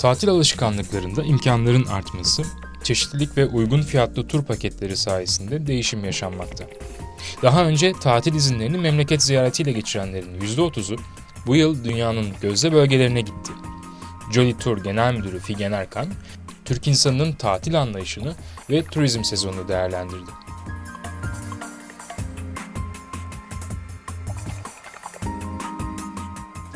Tatil alışkanlıklarında imkanların artması, çeşitlilik ve uygun fiyatlı tur paketleri sayesinde değişim yaşanmakta. Daha önce tatil izinlerini memleket ziyaretiyle geçirenlerin %30'u bu yıl dünyanın gözde bölgelerine gitti. Jolly Tour Genel Müdürü Figen Erkan, Türk insanının tatil anlayışını ve turizm sezonunu değerlendirdi.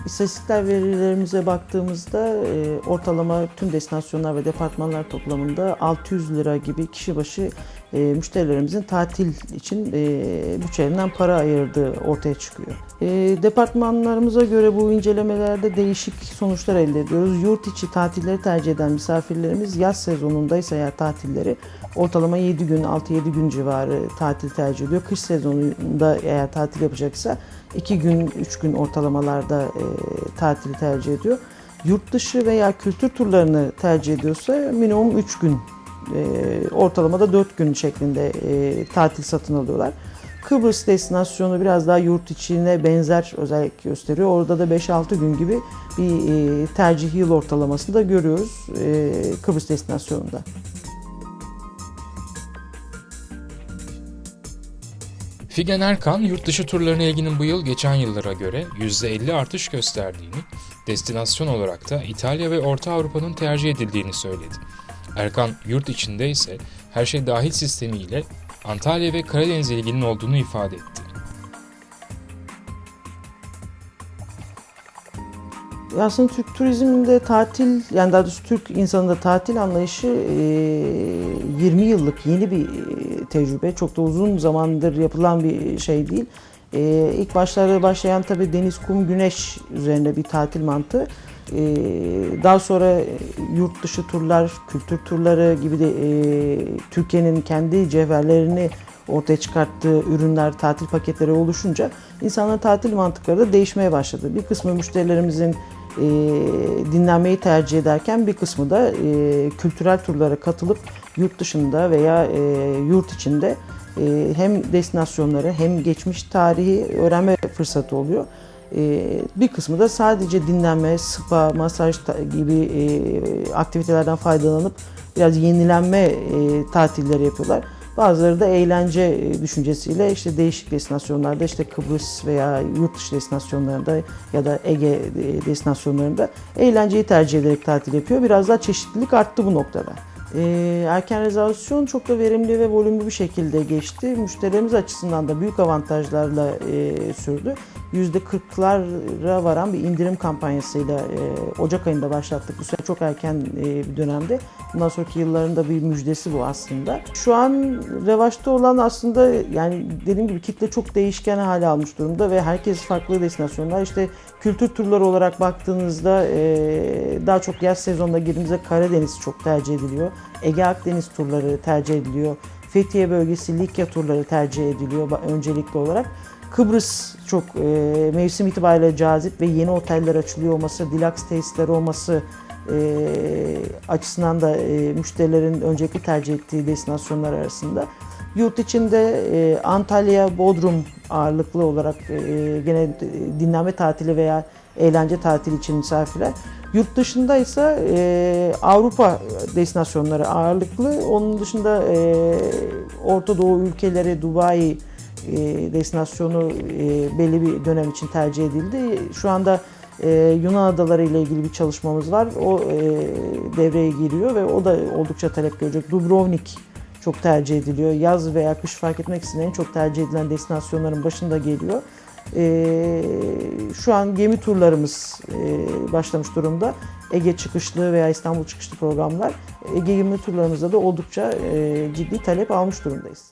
İstatistikler verilerimize baktığımızda e, ortalama tüm destinasyonlar ve departmanlar toplamında 600 lira gibi kişi başı e, müşterilerimizin tatil için e, bütçelerinden para ayırdığı ortaya çıkıyor. E, departmanlarımıza göre bu incelemelerde değişik sonuçlar elde ediyoruz. Yurt içi tatilleri tercih eden misafirlerimiz yaz sezonundaysa eğer tatilleri ortalama 7 gün, 6-7 gün civarı tatil tercih ediyor. Kış sezonunda eğer tatil yapacaksa 2 gün, 3 gün ortalamalarda e, tatili tercih ediyor. Yurt dışı veya kültür turlarını tercih ediyorsa minimum 3 gün, e, ortalamada 4 gün şeklinde e, tatil satın alıyorlar. Kıbrıs destinasyonu biraz daha yurt içine benzer özellik gösteriyor. Orada da 5-6 gün gibi bir e, tercih yıl ortalamasında görüyoruz e, Kıbrıs destinasyonunda. Figen Erkan, yurt dışı turlarına ilginin bu yıl geçen yıllara göre %50 artış gösterdiğini, destinasyon olarak da İtalya ve Orta Avrupa'nın tercih edildiğini söyledi. Erkan, yurt içinde ise her şey dahil sistemiyle Antalya ve Karadeniz ilginin olduğunu ifade etti. Aslında Türk turizminde tatil, yani daha doğrusu Türk insanında tatil anlayışı e, 20 yıllık yeni bir tecrübe. Çok da uzun zamandır yapılan bir şey değil. E, İlk başlarda başlayan tabii deniz, kum, güneş üzerine bir tatil mantığı. E, Daha sonra yurt dışı turlar, kültür turları gibi de e, Türkiye'nin kendi cevherlerini ortaya çıkarttığı ürünler, tatil paketleri oluşunca insanların tatil mantıkları da değişmeye başladı. Bir kısmı müşterilerimizin e, dinlenmeyi tercih ederken bir kısmı da e, kültürel turlara katılıp yurt dışında veya e, yurt içinde e, hem destinasyonları hem geçmiş tarihi öğrenme fırsatı oluyor. E, bir kısmı da sadece dinlenme, spa, masaj gibi e, aktivitelerden faydalanıp biraz yenilenme e, tatilleri yapıyorlar. Bazıları da eğlence e, düşüncesiyle işte değişik destinasyonlarda işte Kıbrıs veya yurt dışı destinasyonlarında ya da Ege e, destinasyonlarında eğlenceyi tercih ederek tatil yapıyor. Biraz daha çeşitlilik arttı bu noktada. E, erken rezervasyon çok da verimli ve volümlü bir şekilde geçti. Müşterilerimiz açısından da büyük avantajlarla e, sürdü. %40'lara varan bir indirim kampanyasıyla e, Ocak ayında başlattık. Bu sene çok erken e, bir dönemde. Bundan sonraki yılların da bir müjdesi bu aslında. Şu an revaçta olan aslında yani dediğim gibi kitle çok değişken hale almış durumda ve herkes farklı destinasyonlar. İşte kültür turları olarak baktığınızda e, daha çok yaz sezonunda girdiğimizde Karadeniz çok tercih ediliyor. Ege Akdeniz turları tercih ediliyor. Fethiye bölgesi Likya turları tercih ediliyor öncelikli olarak. Kıbrıs çok e, mevsim itibariyle cazip ve yeni oteller açılıyor olması, deluxe tesisler olması e, açısından da e, müşterilerin öncelikli tercih ettiği destinasyonlar arasında. Yurt içinde e, Antalya, Bodrum ağırlıklı olarak e, gene dinlenme tatili veya eğlence tatili için misafirler. Yurt dışında ise e, Avrupa destinasyonları ağırlıklı. Onun dışında e, Orta Doğu ülkeleri, Dubai e, destinasyonu e, belli bir dönem için tercih edildi. Şu anda e, Yunan adaları ile ilgili bir çalışmamız var. O e, devreye giriyor ve o da oldukça talep görecek. Dubrovnik çok tercih ediliyor. Yaz veya kış fark etmeksizin en çok tercih edilen destinasyonların başında geliyor. E, şu an gemi turlarımız e, başlamış durumda. Ege çıkışlı veya İstanbul çıkışlı programlar. Ege gemi turlarımızda da oldukça e, ciddi talep almış durumdayız.